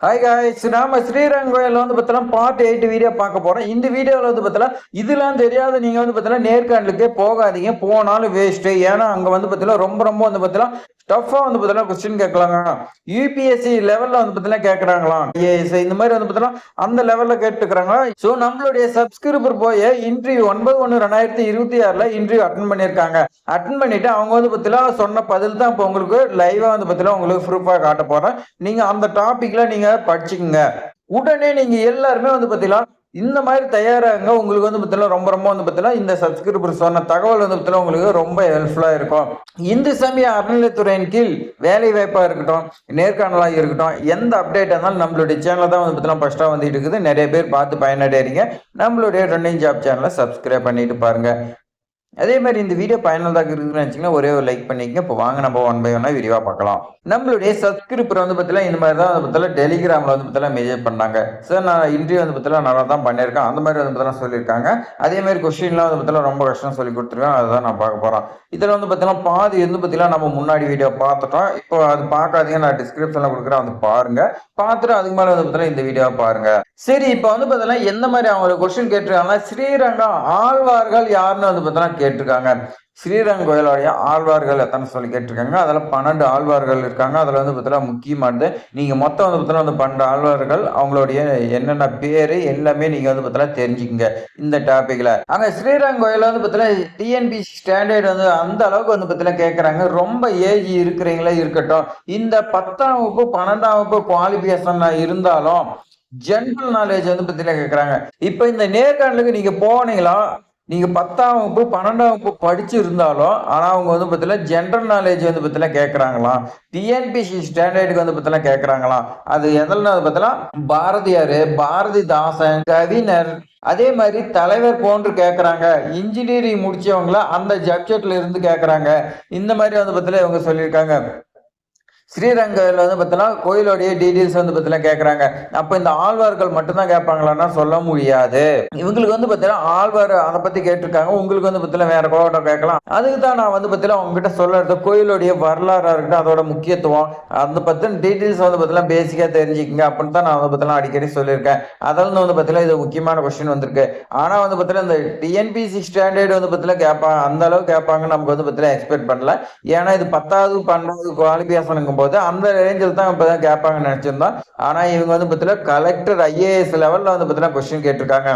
Hi guys நாம ஸ்ரீரங்கம் கோயிலில் வந்து பார்த்தோம்னா பார்ட் எயிட் வீடியோ பார்க்க போறோம் இந்த வீடியோவில் வந்து பார்த்தோம்னா இதெல்லாம் தெரியாத நீங்க வந்து பார்த்தோம்னா நேர்காணலுக்கே போகாதீங்க போனாலும் வேஸ்ட்டு ஏன்னா அங்கே வந்து பார்த்தீங்கன்னா ரொம்ப ரொம்ப வந்து பார்த்தோம்னா டஃபா வந்து பார்த்தீங்கன்னா கொஸ்டின் கேட்கலாங்க யூபிஎஸ்சி லெவலில் வந்து பார்த்தீங்கன்னா கேட்குறாங்களாம் ஐஏஎஸ் இந்த மாதிரி வந்து பார்த்தீங்கன்னா அந்த லெவலில் கேட்டுக்கிறாங்க ஸோ நம்மளுடைய சப்ஸ்கிரிபர் போய் இன்டர்வியூ ஒன்பது ஒன்று ரெண்டாயிரத்தி இருபத்தி ஆறில் இன்டர்வியூ அட்டன் பண்ணியிருக்காங்க அட்டன் பண்ணிட்டு அவங்க வந்து பார்த்தீங்கன்னா சொன்ன பதில் தான் இப்போ உங்களுக்கு லைவாக வந்து பார்த்தீங்கன்னா உங்களுக்கு ப்ரூஃபாக காட்ட போகிறேன் நீங்கள் அந்த நீங்கள் நீங்க படிச்சுக்கோங்க. உடனே நீங்க எல்லாருமே வந்து பார்த்தீங்கன்னா இந்த மாதிரி தயாராங்க உங்களுக்கு வந்து பார்த்தீங்கன்னா ரொம்ப ரொம்ப வந்து பார்த்தீங்கன்னா இந்த சப்ஸ்கிரைபர் சொன்ன தகவல் வந்து பார்த்தீங்கன்னா உங்களுக்கு ரொம்ப ஹெல்ப்ஃபுல்லாக இருக்கும். இந்து சமய அறநிலைத்துறையின் கீழ் வேலை வாய்ப்பாக இருக்கட்டும் நேர்காணலாக இருக்கட்டும் எந்த அப்டேட் இருந்தாலும் நம்மளுடைய சேனலில் தான் வந்து பார்த்தீங்கன்னா ஃபஸ்ட்டாக வந்துட்டு இருக்குது. நிறைய பேர் பார்த்து பயனடைறீங்க நம்மளுடைய ரன்னிங் ஜாப் சேனலை சப்ஸ்கிரைப் பண்ணிட்டு பாருங்க. அதே மாதிரி இந்த வீடியோ பயனுள்ளதாக இருக்குதுன்னு நினச்சிங்கன்னா ஒரே ஒரு லைக் பண்ணிக்கங்க இப்போ வாங்க நம்ம ஒன் பை ஒன்னாக விரிவாக பார்க்கலாம் நம்மளுடைய சப்ஸ்கிரிப்பர் வந்து பார்த்தீங்கன்னா இந்த மாதிரி தான் வந்து பார்த்தீங்கன்னா டெலிகிராமில் வந்து பார்த்தீங்கன்னா மெசேஜ் பண்ணாங்க சார் நான் இன்டர்வியூ வந்து பார்த்தீங்கன்னா நல்லா தான் பண்ணியிருக்கேன் அந்த மாதிரி வந்து பார்த்தீங்கன்னா சொல்லியிருக்காங்க அதே மாதிரி கொஸ்டின்லாம் வந்து பார்த்தீங்கன்னா ரொம்ப கஷ்டம் சொல்லி கொடுத்துருக்கேன் அதை நான் பார்க்க போகிறேன் இதில் வந்து பார்த்தீங்கன்னா பாதி வந்து பார்த்தீங்கன்னா நம்ம முன்னாடி வீடியோ பார்த்துட்டோம் இப்போ அது பார்க்காதீங்க நான் டிஸ்கிரிப்ஷனில் கொடுக்குறேன் வந்து பாருங்க பார்த்துட்டு அதுக்கு மேலே வந்து பார்த்தீங்கன்னா இந்த வீடியோவை பாருங்க சரி இப்போ வந்து பார்த்தீங்கன்னா எந்த மாதிரி அவங்க கொஸ்டின் கேட்டிருக்காங்கன்னா ஸ்ரீரங்கம் ஆழ்வார்கள் யாருன்னு வந்து பார்த்தீங்கன்னா கேட்டிருக்காங்க. ஸ்ரீரங்க கோயிலுடைய ஆழ்வார்கள் எத்தனை சொல்லி கேட்டிருக்காங்க? அதில் பன்னெண்டு ஆழ்வார்கள் இருக்காங்க. அதில் வந்து பார்த்தீங்கன்னா முக்கியமானது நீங்கள் மொத்தம் வந்து பார்த்தீங்கன்னா வந்து பன்னெண்டு ஆழ்வார்கள் அவங்களுடைய என்னென்ன பேர் எல்லாமே நீங்கள் வந்து பார்த்தீங்கன்னா தெரிஞ்சுக்கங்க இந்த டாப்பிக்கில் அங்கே ஸ்ரீரங்க கோயிலில் வந்து பார்த்தீங்கன்னா டிஎன்பிசி ஸ்டாண்டர்ட் வந்து அந்த அளவுக்கு வந்து பார்த்தீங்கன்னா கேட்குறாங்க ரொம்ப ஏஜ் இருக்கிறீங்களே இருக்கட்டும். இந்த பத்தாம் வகுப்பு பன்னெண்டாம் வகுப்பு குவாலிஃபிகேஷன் இருந்தாலும் ஜென்ரல் நாலேஜ் வந்து பார்த்தீங்கன்னா கேட்குறாங்க இப்போ இந்த நேர்காணலுக்கு நீங்கள் போனீங்களா? நீங்கள் பத்தாம் வகுப்பு பன்னெண்டாம் வகுப்பு படிச்சு இருந்தாலும் ஆனால் அவங்க வந்து பார்த்தீங்கன்னா ஜென்ரல் நாலேஜ் வந்து பார்த்தீங்கன்னா கேட்குறாங்களாம் டிஎன்பிசி ஸ்டாண்டர்டுக்கு வந்து பார்த்தீங்கன்னா கேட்குறாங்களாம் அது எதில் பார்த்தீங்கன்னா பாரதியார் பாரதிதாசன் கவிஞர் அதே மாதிரி தலைவர் போன்று கேட்குறாங்க இன்ஜினியரிங் முடிச்சவங்கள அந்த சப்ஜெக்ட்ல இருந்து கேட்குறாங்க இந்த மாதிரி வந்து பார்த்தீங்கன்னா இவங்க சொல்லியிருக்காங்க. ஸ்ரீரங்கத்தில் வந்து பார்த்தீங்கன்னா கோயிலோடைய டீட்டெயில்ஸ் வந்து பார்த்தீங்கன்னா கேட்குறாங்க அப்போ இந்த ஆழ்வார்கள் மட்டும்தான் கேட்பாங்களான்னா சொல்ல முடியாது இவங்களுக்கு வந்து பார்த்தீங்கன்னா ஆழ்வார் அதை பற்றி கேட்டிருக்காங்க உங்களுக்கு வந்து பார்த்தீங்கன்னா வேற கோட்டம் கேட்கலாம் அதுக்கு தான் நான் வந்து பார்த்தீங்கன்னா உங்ககிட்ட சொல்லுறது கோயிலுடைய வரலாறாக இருக்கட்டும் அதோட முக்கியத்துவம் அந்த பற்றின டீட்டெயில்ஸ் வந்து பார்த்தீங்கன்னா பேசிக்காக தெரிஞ்சுக்கங்க அப்படின்னு தான் நான் வந்து பார்த்தீங்கன்னா அடிக்கடி சொல்லியிருக்கேன் அதில் வந்து பார்த்தீங்கன்னா இது முக்கியமான கொஸ்டின் வந்திருக்கு ஆனால் வந்து பார்த்தீங்கன்னா இந்த டிஎன்பிசி ஸ்டாண்டர்ட் வந்து பார்த்தீங்கன்னா கேட்பாங்க அந்த அளவு கேட்பாங்க நமக்கு வந்து பார்த்தீங்கன்னா எக்ஸ்பெக்ட் பண்ணல ஏன்னா இது பத்தாவது பன்னெண்டாவது குவாலிஃபிகேஷனுக்கு போது அந்த ரேஞ்சில் தான் இப்போ தான் கேட்பாங்கன்னு நினச்சிருந்தோம். ஆனால் இவங்க வந்து பார்த்தீங்கன்னா கலெக்டர் ஐஏஎஸ் லெவலில் வந்து பார்த்தீங்கன்னா கொஸ்டின் கேட்டிருக்காங்க.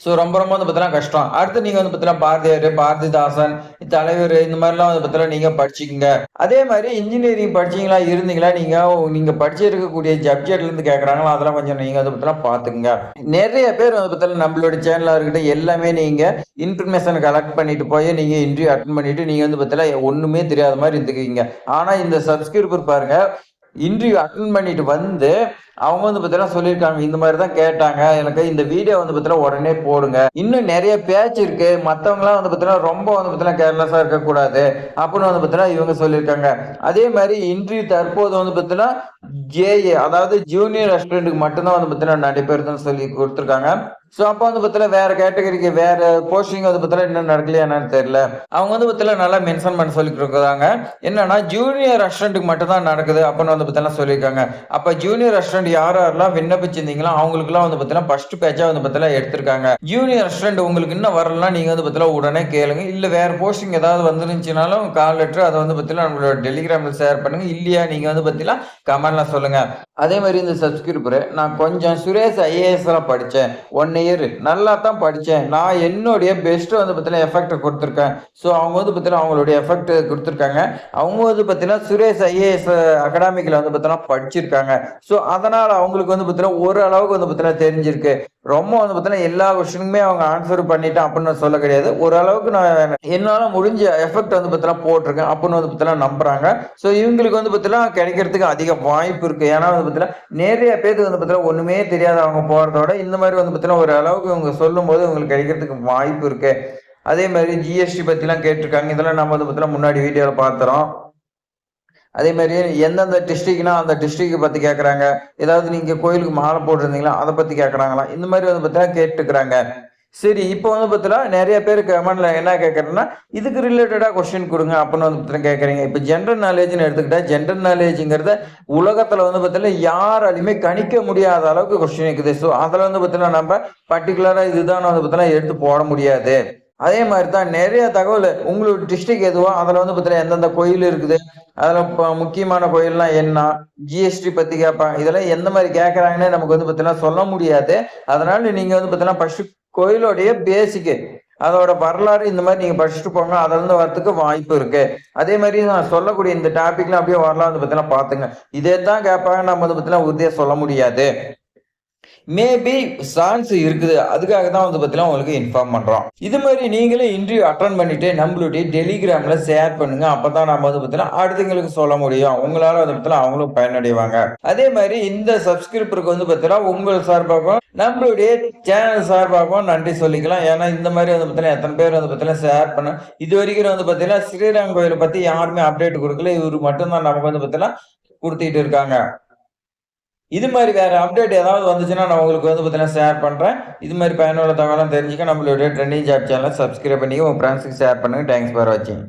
ஸோ ரொம்ப ரொம்ப வந்து பார்த்தீங்கன்னா கஷ்டம். அடுத்து நீங்கள் வந்து பார்த்தீங்கன்னா பாரதியார் பாரதிதாசன் தலைவர் இந்த மாதிரிலாம் வந்து பார்த்தீங்கன்னா நீங்கள் படிச்சுக்கோங்க. அதே மாதிரி இன்ஜினியரிங் படிச்சீங்களா இருந்தீங்களா நீங்கள் நீங்கள் படிச்சிருக்கக்கூடிய சப்ஜெக்ட்லேருந்து கேட்குறாங்களா அதெல்லாம் கொஞ்சம் நீங்கள் வந்து பற்றிலாம் பார்த்துக்குங்க நிறைய பேர் வந்து பார்த்தீங்கன்னா நம்மளோட சேனலாக இருக்கட்டும் எல்லாமே நீங்கள் இன்ஃபர்மேஷன் கலெக்ட் பண்ணிட்டு போய் நீங்கள் இன்டர்வியூ அட்டன் பண்ணிட்டு நீங்கள் வந்து பார்த்தீங்கன்னா ஒன்றுமே தெரியாத மாதிரி இருந்துக்குவீங்க. ஆனால் இந்த சப்ஸ்கிரிப்பர் பாருங்க இன்டர்வியூ அட்டன் பண்ணிட்டு வந்து அவங்க வந்து பார்த்தீங்கன்னா சொல்லியிருக்காங்க இந்த மாதிரி தான் கேட்டாங்க. எனக்கு இந்த வீடியோ வந்து பார்த்தீங்கன்னா உடனே போடுங்க. இன்னும் நிறைய பேச்சு இருக்கு. மற்றவங்களாம் வந்து பார்த்தீங்கன்னா ரொம்ப வந்து பார்த்தீங்கன்னா கேர்லெஸ்ஸாக இருக்கக்கூடாது அப்படின்னு வந்து பார்த்தீங்கன்னா இவங்க சொல்லியிருக்காங்க. அதே மாதிரி இன்டர்வியூ தற்போது வந்து பார்த்தீங்கன்னா ஜேஏ அதாவது ஜூனியர் ரெஸ்டாரண்ட்டுக்கு மட்டும்தான் வந்து பார்த்தீங்கன்னா நடைபெறுதுன்னு சொல்லி கொடுத்துருக்காங்க. ஸோ அப்போ வந்து பார்த்தீங்கன்னா வேற கேட்டகரிக்கு வேற போஸ்டிங் வந்து பார்த்தீங்கன்னா இன்னும் நடக்கலையா என்னன்னு தெரியல. அவங்க வந்து பார்த்தீங்கன்னா நல்லா மென்ஷன் பண்ண சொல்லி கொடுக்குறாங்க என்னன்னா ஜூனியர் ரெஸ்டாரண்ட்டுக்கு மட்டும் தான் நடக்குது அப்படின்னு வந்து பார்த்தீங்கன்னா சொல்லியிருக்காங்க. அப்போ ஜூனியர் ரெஸ்டாரண்ட் யார் யாரெல்லாம் விண்ணப்பிச்சிருந்தீங்களோ அவங்களுக்குலாம் வந்து பார்த்தீங்கன்னா ஃபர்ஸ்ட் பேஜாக வந்து பார்த்தீங்கன்னா எடுத்திருக்காங்க. ஜூனியர் ரெஸ்டாரண்ட் உங்களுக்கு இன்னும் வரலன்னா நீங்க வந்து பார்த்தீங்கன்னா உடனே கேளுங்க. இல்லை வேற போஸ்டிங் ஏதாவது வந்துருந்துச்சுனாலும் கால் லெட்டர் அதை வந்து பார்த்தீங்கன்னா நம்மளோட டெலிகிராமில் ஷேர் பண்ணுங்க. இல்லையா நீங்க வந்து பார்த்தீங்கன்னா கமெண்ட்ல சொல்லுங்க. அதே மாதிரி இந்த சப்ஸ்கிரிப்பர் நான் கொஞ்சம் சுரேஷ் ஐஏஎஸ்லாம் படித்தேன் ஒன் இயர் நல்லா தான் படித்தேன் நான் என்னுடைய பெஸ்ட்டு வந்து பார்த்தீங்கன்னா எஃபெக்ட் கொடுத்துருக்கேன் ஸோ அவங்க வந்து பார்த்தீங்கன்னா அவங்களுடைய எஃபெக்ட் கொடுத்துருக்காங்க அவங்க வந்து பார்த்தீங்கன்னா சுரேஷ் ஐஏஎஸ் அகாடமிக்கில் வந்து பார்த்தீங்கன்னா படிச்சிருக்காங்க ஸோ அதனால் அவங்களுக்கு வந்து பார்த்தீங்கன்னா ஓரளவுக்கு வந்து பார்த்தீங்கன்னா தெரிஞ்சிருக்கு ரொம்ப வந்து பார்த்தீங்கன்னா எல்லா கொஸ்டினுமே அவங்க ஆன்சர் பண்ணிட்டேன் அப்படின்னு சொல்ல கிடையாது ஓரளவுக்கு நான் என்னால் முடிஞ்ச எஃபெக்ட் வந்து பார்த்தீங்கன்னா போட்டிருக்கேன் அப்படின்னு வந்து பார்த்தீங்கன்னா நம்புறாங்க ஸோ இவங்களுக்கு வந்து பார்த்தீங்கன்னா கிடைக்கிறதுக்கு அதிக வாய்ப்பு இருக்கு ஏன்னா வந்து பார்த்தீங்கன்னா நிறைய பேருக்கு வந்து பார்த்தீங்கன்னா ஒன்றுமே தெரியாது அவங்க போகிறதோட இந்த மாதிரி வந்து பார்த்தீங்கன்னா ஒரு அளவுக்கு இவங்க சொல்லும்போது உங்களுக்கு கிடைக்கிறதுக்கு வாய்ப்பு இருக்கு. அதே மாதிரி ஜிஎஸ்டி பற்றிலாம் கேட்டிருக்காங்க. இதெல்லாம் நம்ம வந்து பார்த்தீங்கன்னா முன்னாடி வீடியோவில் பார்த்துறோம் அதே மாதிரி எந்தெந்த டிஸ்ட்ரிக்னா அந்த டிஸ்ட்ரிக்கை பற்றி கேட்குறாங்க ஏதாவது நீங்கள் கோயிலுக்கு மாலை போட்டிருந்தீங்களா? அதை பற்றி கேட்குறாங்களா இந்த மாதிரி வந்து பார்த்தீங்கன்னா கேட்டுக்கிறாங்க. சரி இப்போ வந்து பார்த்தீங்கன்னா நிறைய பேர் கமெண்ட்ல என்ன கேட்குறேன்னா இதுக்கு ரிலேட்டடாக கொஸ்டின் கொடுங்க அப்படின்னு வந்து பார்த்தீங்கன்னா கேட்குறீங்க இப்போ ஜென்ரல் நாலேஜ்னு எடுத்துக்கிட்டா ஜென்ரல் நாலேஜுங்கிறத உலகத்தில் வந்து பார்த்தீங்கன்னா யாராலையுமே கணிக்க முடியாத அளவுக்கு கொஸ்டின் இருக்குது. ஸோ அதில் வந்து பார்த்தீங்கன்னா நம்ம பர்டிகுலராக இதுதான் வந்து பார்த்தீங்கன்னா எடுத்து போட முடியாது. அதே மாதிரி தான் நிறைய தகவல் உங்களுக்கு டிஸ்ட்ரிக்ட் எதுவோ அதில் வந்து பார்த்தீங்கன்னா எந்தெந்த கோயில் இருக்குது அதில் இப்போ முக்கியமான கோயில்லாம் என்ன ஜிஎஸ்டி பற்றி கேட்பாங்க. இதெல்லாம் எந்த மாதிரி கேட்குறாங்கன்னு நமக்கு வந்து பார்த்தீங்கன்னா சொல்ல முடியாது. அதனால நீங்கள் வந்து பார்த்தீங்கன்னா ஃபஸ்ட்டு கோயிலோடைய பேசிக்கு அதோட வரலாறு இந்த மாதிரி நீங்க படிச்சுட்டு போங்க அதுல இருந்து வரத்துக்கு வாய்ப்பு இருக்கு. அதே மாதிரி நான் சொல்லக்கூடிய இந்த டாபிக்லாம் அப்படியே வரலாறு பத்தி எல்லாம் பாத்துங்க. இதே தான் கேட்பாங்க நம்ம அதை பார்த்தீங்கன்னா உறுதியா சொல்ல முடியாது. மேபி சான்ஸ் இருக்குது. அதுக்காக தான் வந்து பார்த்தீங்கன்னா உங்களுக்கு இன்ஃபார்ம் பண்றோம். இது மாதிரி நீங்களே இன்டர்வியூ அட்டன் பண்ணிட்டு நம்மளுடைய டெலிகிராம்ல ஷேர் பண்ணுங்க. அப்பதான் நம்ம வந்து பார்த்தீங்கன்னா அடுத்தவங்களுக்கு சொல்ல முடியும். உங்களால வந்து பார்த்தீங்கன்னா அவங்களும் பயனடைவாங்க. அதே மாதிரி இந்த சப்ஸ்கிரிப்பருக்கு வந்து பார்த்தீங்கன்னா உங்கள் சார்பாகவும் நம்மளுடைய சேனல் சார்பாகவும் நன்றி சொல்லிக்கலாம். ஏன்னா இந்த மாதிரி வந்து பார்த்தீங்கன்னா எத்தனை பேர் வந்து பார்த்தீங்கன்னா ஷேர் பண்ண இது வரைக்கும் வந்து பார்த்தீங்கன்னா ஸ்ரீரங்கம் கோயிலை பத்தி யாருமே அப்டேட் கொடுக்கல. இவர் மட்டும்தான் நமக்கு வந்து பார்த்தீங்கன்னா கொடுத்துட்டு இருக்காங்க. இது மாதிரி வேற அப்டேட் ஏதாவது வந்துச்சுன்னா நான் உங்களுக்கு வந்து பார்த்தீங்கன்னா ஷேர் பண்ணுறேன் இது மாதிரி பயனுள்ள தகவலாம் தெரிஞ்சுக்க நம்மளுடைய ட்ரெண்டிங் ஜாப் சேனலை சப்ஸ்கிரைப் பண்ணி உங்கள் ஃப்ரெண்ட்ஸுக்கு ஷேர் பண்ணுங்க. தேங்க்ஸ் ஃபார் வாட்சிங்